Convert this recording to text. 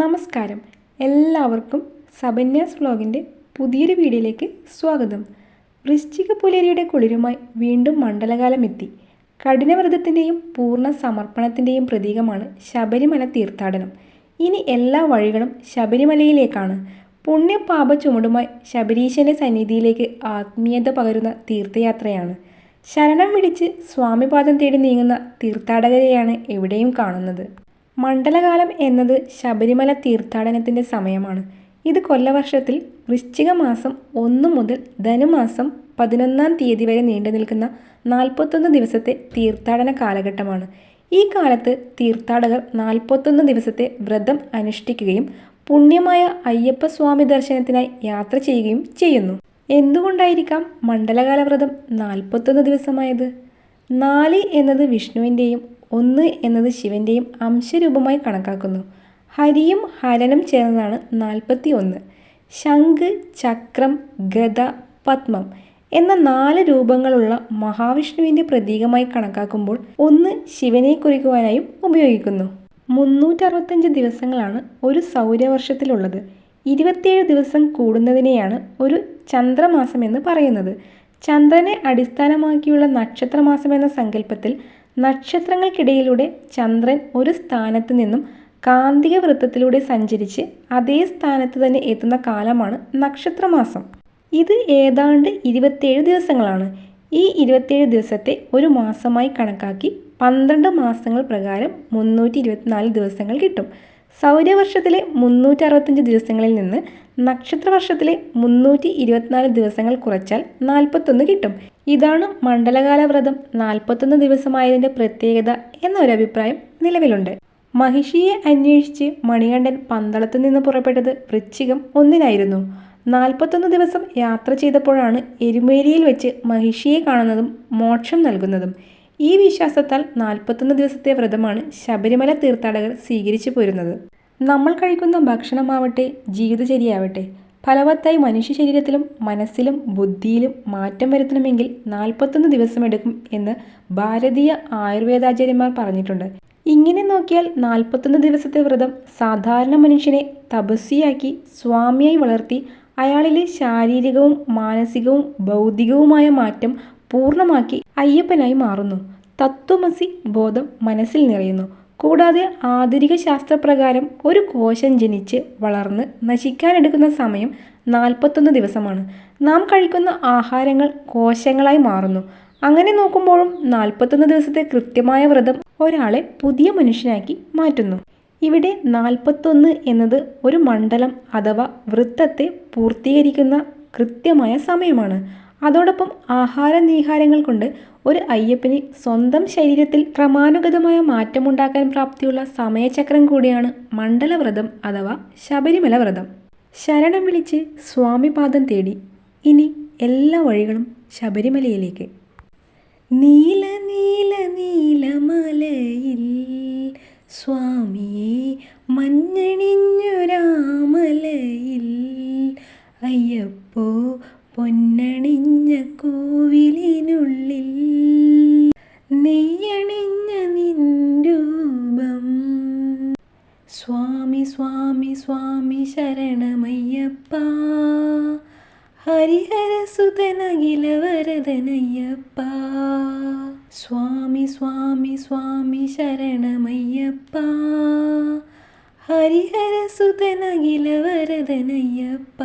നമസ്കാരം. എല്ലാവർക്കും സബന്യാസ് വ്ലോഗിന്റെ പുതിയൊരു വീഡിയോയിലേക്ക് സ്വാഗതം. വൃശ്ചിക പുലരിയുടെ കുളിരുമായി വീണ്ടും മണ്ഡലകാലം എത്തി കഠിനവ്രതത്തിന്റെയും പൂർണ സമർപ്പണത്തിന്റെയും പ്രതീകമാണ് ശബരിമല തീർത്ഥാടനം. ഇനി എല്ലാ വഴികളും ശബരിമലയിലേക്കാണ്. പുണ്യപാപ ചുമടുമായി ശബരീശന്റെ സന്നിധിയിലേക്ക് ആത്മീയത പകരുന്ന തീർത്ഥയാത്രയാണ്. ശരണം വിളിച്ച് സ്വാമിപാദം തേടി നീങ്ങുന്ന തീർത്ഥാടകരെയാണ് എവിടെയും കാണുന്നത്. മണ്ഡലകാലം എന്നത് ശബരിമല തീർത്ഥാടനത്തിന്റെ സമയമാണ്. ഇത് കൊല്ലവർഷത്തിൽ വൃശ്ചിക മാസം ഒന്ന് മുതൽ ധനുമാസം പതിനൊന്നാം തീയതി വരെ നീണ്ടു നിൽക്കുന്ന നാൽപ്പത്തൊന്ന് ദിവസത്തെ തീർത്ഥാടന കാലഘട്ടമാണ്. ഈ കാലത്ത് തീർത്ഥാടകർ നാൽപ്പത്തൊന്ന് ദിവസത്തെ വ്രതം അനുഷ്ഠിക്കുകയും പുണ്യമായ അയ്യപ്പസ്വാമി ദർശനത്തിനായി യാത്ര ചെയ്യുകയും ചെയ്യുന്നു. എന്തുകൊണ്ടായിരിക്കാം മണ്ഡലകാല വ്രതം നാൽപ്പത്തൊന്ന് ദിവസമായത്? നാല് എന്നത് വിഷ്ണുവിന്റെയും ഒന്ന് എന്നത് ശിവന്റെയും അംശരൂപമായി കണക്കാക്കുന്നു. ഹരിയും ഹരനും ചേർന്നതാണ് നാൽപ്പത്തി ഒന്ന് ശംഖ് ചക്രം ഗത പത്മം എന്ന നാല് രൂപങ്ങളുള്ള മഹാവിഷ്ണുവിന്റെ പ്രതീകമായി കണക്കാക്കുമ്പോൾ ഒന്ന് ശിവനെ കുറിക്കുവാനായും ഉപയോഗിക്കുന്നു. മുന്നൂറ്ററുപത്തഞ്ച് ദിവസങ്ങളാണ് ഒരു സൗരവർഷത്തിലുള്ളത്. ഇരുപത്തിയേഴ് ദിവസം കൂടുന്നതിനെയാണ് ഒരു ചന്ദ്രമാസം എന്ന് പറയുന്നത്. ചന്ദ്രനെ അടിസ്ഥാനമാക്കിയുള്ള നക്ഷത്രമാസം എന്ന സങ്കല്പത്തിൽ നക്ഷത്രങ്ങൾക്കിടയിലൂടെ ചന്ദ്രൻ ഒരു സ്ഥാനത്ത് നിന്നും കാന്തിക വൃത്തത്തിലൂടെ സഞ്ചരിച്ച് അതേ സ്ഥാനത്ത് തന്നെ എത്തുന്ന കാലമാണ് നക്ഷത്രമാസം. ഇത് ഏതാണ്ട് ഇരുപത്തേഴ് ദിവസങ്ങളാണ്. ഈ ഇരുപത്തേഴ് ദിവസത്തെ ഒരു മാസമായി കണക്കാക്കി പന്ത്രണ്ട് മാസങ്ങൾ പ്രകാരം മുന്നൂറ്റി ദിവസങ്ങൾ കിട്ടും. സൗരവർഷത്തിലെ മുന്നൂറ്റി അറുപത്തഞ്ച് ദിവസങ്ങളിൽ നിന്ന് നക്ഷത്രവർഷത്തിലെ മുന്നൂറ്റി ഇരുപത്തിനാല് ദിവസങ്ങൾ കുറച്ചാൽ നാൽപ്പത്തൊന്ന് കിട്ടും. ഇതാണ് മണ്ഡലകാല വ്രതം നാൽപ്പത്തൊന്ന് ദിവസമായതിന്റെ പ്രത്യേകത എന്നൊരു അഭിപ്രായം നിലവിലുണ്ട്. മഹിഷിയെ അന്വേഷിച്ച് മണികണ്ഠൻ പന്തളത്തു നിന്ന് പുറപ്പെട്ടത് വൃശ്ചികം ഒന്നിനായിരുന്നു. നാൽപ്പത്തൊന്ന് ദിവസം യാത്ര ചെയ്തപ്പോഴാണ് എരുമേലിയിൽ വെച്ച് മഹിഷിയെ കാണുന്നതും മോക്ഷം നൽകുന്നതും. ഈ വിശ്വാസത്താൽ നാൽപ്പത്തൊന്ന് ദിവസത്തെ വ്രതമാണ് ശബരിമല തീർത്ഥാടകർ സ്വീകരിച്ചു പോരുന്നത്. നമ്മൾ കഴിക്കുന്ന ഭക്ഷണമാവട്ടെ ജീവിതചര്യയാവട്ടെ ഫലവത്തായി മനുഷ്യ ശരീരത്തിലും മനസ്സിലും ബുദ്ധിയിലും മാറ്റം വരുത്തണമെങ്കിൽ നാൽപ്പത്തൊന്ന് ദിവസമെടുക്കും എന്ന് ഭാരതീയ ആയുർവേദാചാര്യന്മാർ പറഞ്ഞിട്ടുണ്ട്. ഇങ്ങനെ നോക്കിയാൽ നാൽപ്പത്തൊന്ന് ദിവസത്തെ വ്രതം സാധാരണ മനുഷ്യനെ തപസ്വിയാക്കി സ്വാമിയായി വളർത്തി അയാളിലെ ശാരീരികവും മാനസികവും ബൗദ്ധികവുമായ മാറ്റം പൂർണമാക്കി അയ്യപ്പനായി മാറുന്നു. തത്വമസി ബോധം മനസ്സിൽ നിറയുന്നു. കൂടാതെ ആധുനിക ശാസ്ത്രപ്രകാരം ഒരു കോശം ജനിച്ച് വളർന്ന് നശിക്കാനെടുക്കുന്ന സമയം നാൽപ്പത്തൊന്ന് ദിവസമാണ്. നാം കഴിക്കുന്ന ആഹാരങ്ങൾ കോശങ്ങളായി മാറുന്നു. അങ്ങനെ നോക്കുമ്പോഴും നാൽപ്പത്തൊന്ന് ദിവസത്തെ കൃത്യമായ വ്രതം ഒരാളെ പുതിയ മനുഷ്യനാക്കി മാറ്റുന്നു. ഇവിടെ നാൽപ്പത്തൊന്ന് എന്നത് ഒരു മണ്ഡലം അഥവാ വൃത്തത്തെ പൂർത്തീകരിക്കുന്ന കൃത്യമായ സമയമാണ്. അതോടൊപ്പം ആഹാര നീഹാരങ്ങൾ കൊണ്ട് ഒരു അയ്യപ്പന് സ്വന്തം ശരീരത്തിൽ ക്രമാനുഗതമായ മാറ്റമുണ്ടാക്കാൻ പ്രാപ്തിയുള്ള സമയചക്രം കൂടിയാണ് മണ്ഡലവ്രതം അഥവാ ശബരിമല വ്രതം ശരണം വിളിച്ച് സ്വാമിപാദം തേടി ഇനി എല്ലാ വഴികളും ശബരിമലയിലേക്ക്. നീല നീല നീലമലയിൽ സ്വാമിയെ മഞ്ഞണിഞ്ഞുരാമലയിൽ അയ്യപ്പോ പൊന്നണിഞ്ഞ സ്വാമി സ്വാമി സ്വാമി ശരണമയ്യപ്പ. ഹരിഹരസുതനകില വരദനയ്യപ്പ സ്വാമി സ്വാമി സ്വാമി ശരണമയ്യപ്പ. ഹരിഹരസുതനകില വരദനയ്യപ്പ